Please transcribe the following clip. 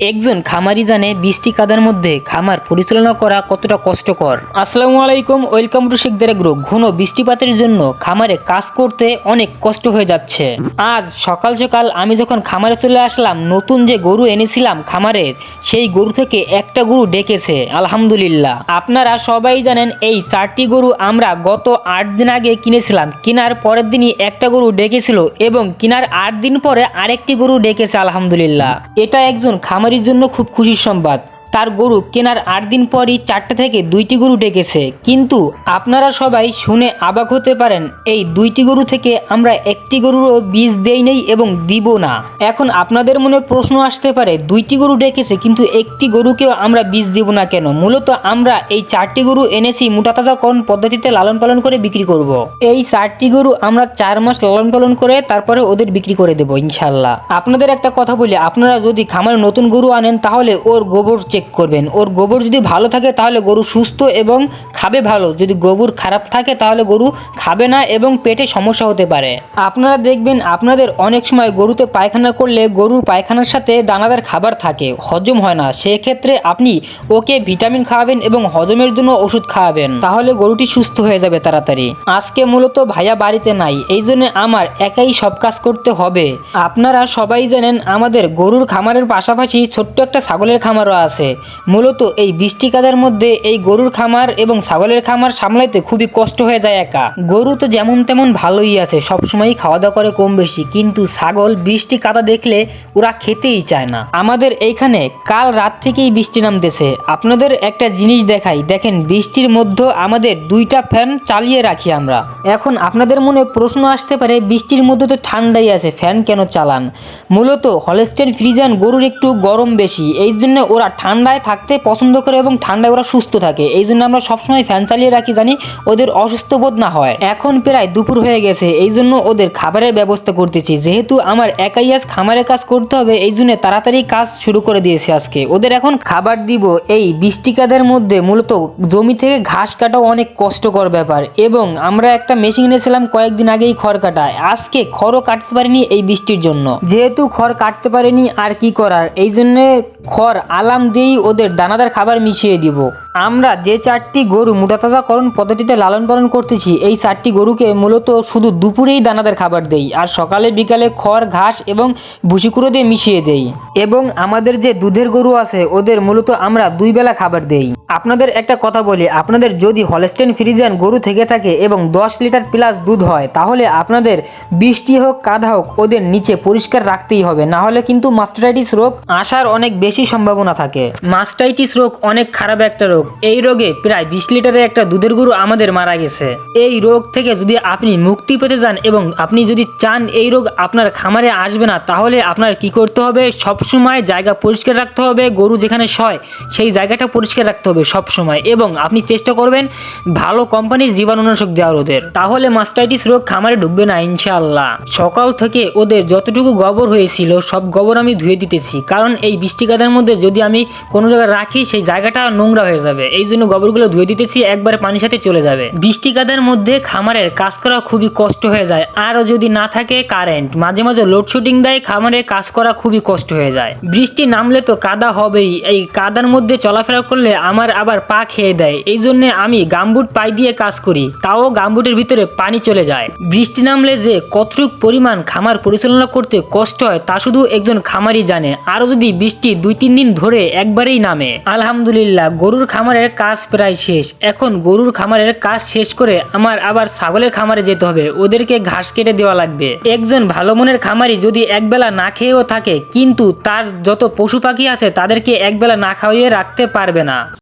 একজন খামারি জানে বৃষ্টি কাদার মধ্যে খামার পরিচালনা করা কতটা কষ্টকর। আসসালামু আলাইকুম, ওয়েলকাম টু শেখ দেরেগ্রো ঘন বৃষ্টিপাতের জন্য খামারে কাজ করতে অনেক কষ্ট হয়ে যাচ্ছে। আজ সকাল সকাল আমি যখন খামারে চলে আসলাম, নতুন যে গরু এনেছিলাম খামারের সেই গরু থেকে একটা গরু ডেকেছে, আলহামদুলিল্লাহ। আপনারা সবাই জানেন, এই চারটি গরু আমরা গত আট দিন আগে কিনেছিলাম। কেনার পরের দিনই একটা গরু ডেকেছিল এবং কেনার আট দিন পরে আরেকটি গরু ডেকেছে, আলহামদুলিল্লাহ। এটা একজন খামারির জন্য খুব খুশির সংবাদ। তার গরু কেনার আট দিন পরই চারটে থেকে দুইটি গরু ডেকেছে। কিন্তু আপনারা সবাই শুনে অবাক হতে পারেন, এই দুইটি গরু থেকে আমরা একটি গরুরও বীজ দেই নেই এবং দিব না। এখন আপনাদের মনে প্রশ্ন আসতে পারে, দুইটি গরু ডেকেছে, কিন্তু একটি গরুকেও আমরা বীজ দিব না কেন? মূলত আমরা এই চারটি গরু এনেছি মোটাতাজাকরণ পদ্ধতিতে লালন পালন করে বিক্রি করব। এই চারটি গরু আমরা চার মাস লালন পালন করে তারপরে ওদের বিক্রি করে দেবো ইনশাল্লাহ আপনাদের একটা কথা বলি, আপনারা যদি খামারে নতুন গরু আনেন, তাহলে ওর গোবর চেক করবেন। ওর গোবর যদি ভালো থাকে তাহলে গরু সুস্থ এবং খাবে ভালো। যদি গোবর খারাপ থাকে তাহলে গরু খাবে না এবং পেটে সমস্যা হতে পারে। আপনারা দেখবেন আপনাদের অনেক সময় গরুতে পায়খানা করলে গরুর পায়খানার সাথে দানাদার খাবার থাকে, হজম হয় না। সেক্ষেত্রে আপনি ওকে ভিটামিন খাওয়াবেন এবং হজমের জন্য ওষুধ খাওয়াবেন। তাহলে গরুটি সুস্থ হয়ে যাবে তাড়াতাড়ি। আজকে মূলত ভাইয়া বাড়িতে নাই, এই জন্য আমার একাই সব কাজ করতে হবে। আপনারা সবাই জানেন আমাদের গরুর খামারের পাশাপাশি ছোট্ট একটা ছাগলের খামারও আছে। মূলত এই বৃষ্টি কাদার মধ্যে এই গরুর খামার এবং ছাগলের খামার সামলাইতে খুবই কষ্ট হয়ে যায় একা। গরু তো যেমন তেমন ভালোই আছে, সবসময়ই খাওয়া দাওয়া করে কম বেশি, কিন্তু ছাগল বৃষ্টি কাদা দেখলে ওরা খেতেই চায় না। আমাদের এইখানে কাল রাত থেকেই বৃষ্টি নামতেছে। আপনাদের একটা জিনিস দেখাই, দেখেন বৃষ্টির মধ্যে আমাদের দুইটা ফ্যান চালিয়ে রাখি আমরা। এখন আপনাদের মনে প্রশ্ন আসতে পারে, বৃষ্টির মধ্যে তো ঠান্ডাই আছে, ফ্যান কেন চালান? মূলত হলস্টেন ফ্রিজান গরুর একটু গরম বেশি, এই জন্য ওরা ঠান্ডায় থাকতে পছন্দ করে এবং ঠান্ডায় ওরা সুস্থ থাকে। এই জন্য আমরা সবসময় ফ্যান চালিয়ে রাখি জানি ওদের অসুস্থ বোধ না হয়। এখন প্রায় দুপুর হয়ে গেছে, এই জন্য ওদের খাবারের ব্যবস্থা করতেছি। যেহেতু আমার একাই আজ খামারের কাজ করতে হবে, এই জন্য তাড়াতাড়ি কাজ শুরু করে দিয়েছি আজকে। ওদের এখন খাবার দিব, এই বৃষ্টি কাদের মধ্যে মূলত জমি থেকে ঘাস কাটাও অনেক কষ্টকর ব্যাপার। এবং আমরা একটা মেশিন এনেছিলাম কয়েকদিন আগেই খড় কাটায় আজকে খড়ও কাটতে পারিনি এই বৃষ্টির জন্য। যেহেতু খড় কাটতে পারিনি, আর কি করার? এই জন্য খড় আলাম দিয়েই ওদের দানাদার খাবার মিশিয়ে দিব। আমরা যে চারটি গরু মোটাতাজাকরণ পদ্ধতিতে লালন পালন করতেছি, এই চারটি গরুকে মূলত শুধু দুপুরেই দানাদার খাবার দেই আর সকালে, বিকালে খড়, ঘাস এবং ভুসিকুড়ো দিয়ে মিশিয়ে দেই। এবং আমাদের যে দুধের গরু আছে, ওদের মূলত আমরা দুই বেলা খাবার দেই। আপনাদের একটা কথা বলি, আপনাদের যদি হলস্টেন ফ্রিজিয়ান গরু থেকে থাকে এবং দশ লিটার প্লাস দুধ হয়, তাহলে আপনাদের বৃষ্টি হোক, কাদা হোক, ওদের নিচে পরিষ্কার রাখতেই হবে। না হলে কিন্তু মাস্টারাইটিস রোগ আসার অনেক বেশি সম্ভাবনা থাকে। মাস্টাইটিস রোগ অনেক খারাপ একটা রোগ। এই রোগে প্রায় বিশ লিটারের একটা দুধের গরু আমাদের মারা গেছে। এই রোগ থেকে যদি আপনি মুক্তি পেতে যান এবং আপনি যদি চান এই রোগ আপনার খামারে আসবে না, তাহলে আপনার কি করতে হবে? সবসময় জায়গা পরিষ্কার রাখতে হবে, গরু যেখানে শয় সেই জায়গাটা পরিষ্কার রাখতে হবে সব সময় এবং আপনি চেষ্টা করবেন ভালো কোম্পানির জীবাণুনাশক দেওয়ার ওদের। তাহলে মাস্টাইটিস রোগ খামারে ঢুকবে না ইনশাআল্লাহ। সকাল থেকে ওদের যতটুকু গোবর হয়েছিল, সব গোবর আমি ধুয়ে দিতেছি। কারণ এই বৃষ্টি কাদার মধ্যে যদি আমি কোনো জায়গায় রাখি, সেই জায়গাটা নোংরা হয়ে যাবে। এই জন্য গোবরগুলো ধুয়ে দিতেছি, একবারে পানির সাথে চলে যাবে। বৃষ্টি কাদার মধ্যে খামারের কাজ করা খুবই কষ্ট হয়ে যায়। আরও যদি না থাকে কারেন্ট মাঝে মাঝে লোডশেডিং দেয়, খামারে কাজ করা খুবই কষ্ট হয়ে যায়। বৃষ্টি নামলে তো কাদা হবেই। এই কাদার মধ্যে চলাফেরা করলে আমার আবার পা খেয়ে দেয়। এই জন্য আমি গামবুট পাই দিয়ে কাজ করি। তাও গামবুটের ভিতরে পানি চলে যায়। বৃষ্টি নামলে যে কতটুক পরিমাণ খামার পরিচালনা করতে কষ্ট হয়, তা শুধু একজন খামারই জানে। আরও যদি বৃষ্টি দুই তিন দিন ধরে একবারেই নামে। আলহামদুলিল্লাহ, গরুর খামারের কাজ প্রায় শেষ। এখন গরুর খামারের কাজ শেষ করে আমার আবার ছাগলের খামারে যেতে হবে। ওদেরকে ঘাস কেটে দেওয়া লাগবে। একজন ভালো মনের খামারি যদি একবেলা না খেয়েও থাকে, কিন্তু তার যত পশু পাখি আছে, তাদেরকে একবেলা না খাওয়িয়ে রাখতে পারবে না।